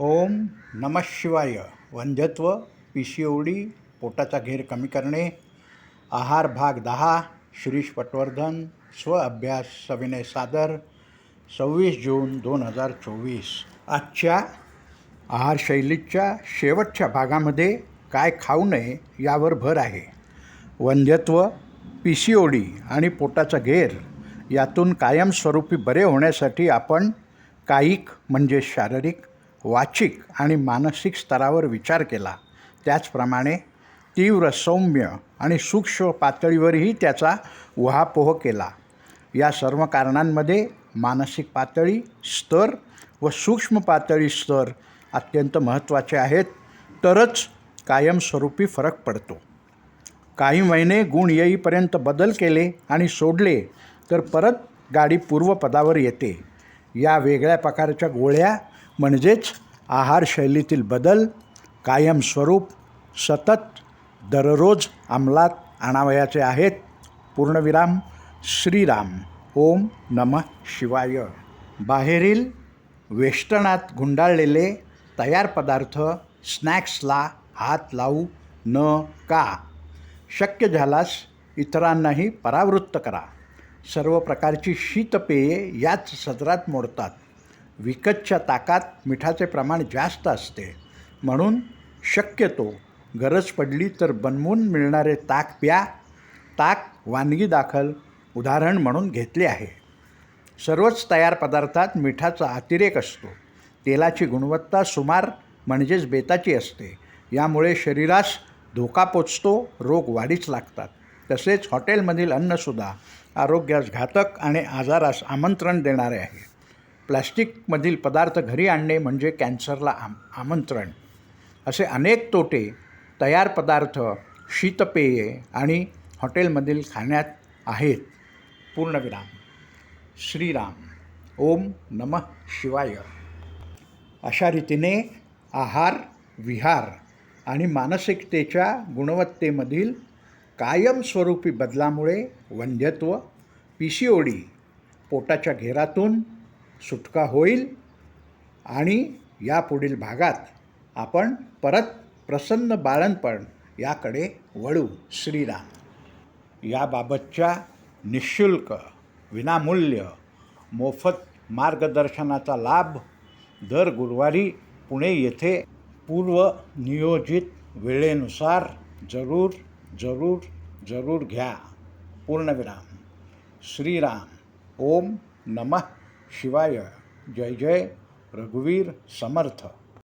ओम नम शिवाय. वंध्यत्व पी सी ओ डी पोटाचा घेर कमी करणे आहार भाग दहा शिरीष पटवर्धन स्वअभ्यास सविनय सादर सव्वीस जून दोन हजार चोवीस. आजच्या आहारशैलीच्या शेवटच्या भागामध्ये काय खाऊ नये यावर भर आहे. वंध्यत्व पी सी ओ डी आणि पोटाचा घेर यातून कायमस्वरूपी बरे होण्यासाठी आपण कायिक म्हणजे शारीरिक वाचिक आणि मानसिक स्तरावर विचार केला. त्याचप्रमाणे तीव्र सौम्य आणि सूक्ष्म पातळीवरही त्याचा उहापोह केला. या सर्व कारणांमध्ये मानसिक पातळी स्तर व सूक्ष्म पातळी स्तर अत्यंत महत्त्वाचे आहेत. तरच कायमस्वरूपी फरक पडतो. काही महिने गुण येईपर्यंत बदल केले आणि सोडले तर परत गाडी पूर्वपदावर येते. या वेगळ्या प्रकारच्या गोळ्या म्हणजेच आहारशैलीतील बदल कायमस्वरूप सतत दररोज अंमलात आणावयाचे आहेत. पूर्णविराम श्रीराम. ओम नम शिवाय. बाहेरील वेष्टनात गुंडाळलेले तयार पदार्थ स्नॅक्सला हात लावू न का? शक्य झाल्यास इतरांनाही परावृत्त करा. सर्व प्रकारची शीतपेये याच सदरात मोडतात. विकतच्या ताकात मिठाचे प्रमाण जास्त असते. म्हणून शक्यतो गरज पडली तर बनवून मिळणारे ताक प्या. ताक वानगी दाखल उदाहरण म्हणून घेतले आहे. सर्वच तयार पदार्थात मिठाचा अतिरेक असतो. तेलाची गुणवत्ता सुमार म्हणजेच बेताची असते. यामुळे शरीरास धोका पोचतो रोग वाढीच लागतात. तसेच हॉटेलमधील अन्नसुद्धा आरोग्यास घातक आणि आजारास आमंत्रण देणारे आहे. प्लॅस्टिकमधील पदार्थ घरी आणणे म्हणजे कॅन्सरला आम आमंत्रण. असे अनेक तोटे तयार पदार्थ शीतपेये आणि हॉटेलमधील खाण्यात आहेत. पूर्णविराम. श्रीराम. ओम नम शिवाय. अशा रीतीने आहार विहार आणि मानसिकतेच्या गुणवत्तेमधील कायमस्वरूपी बदलामुळे वंध्यत्व पी सी ओ डी पोटाच्या घेरातून सुटका होईल आणि यापुढील भागात आपण परत प्रसन्न बाळणपण याकडे वळू. श्रीराम. याबाबतच्या निशुल्क विनामूल्य मोफत मार्गदर्शनाचा लाभ दर गुरुवारी पुणे येथे पूर्वनियोजित वेळेनुसार जरूर जरूर जरूर घ्या. पूर्णविराम. श्रीराम. ओम नमः. शिवाय जय जय रघुवीर समर्थ.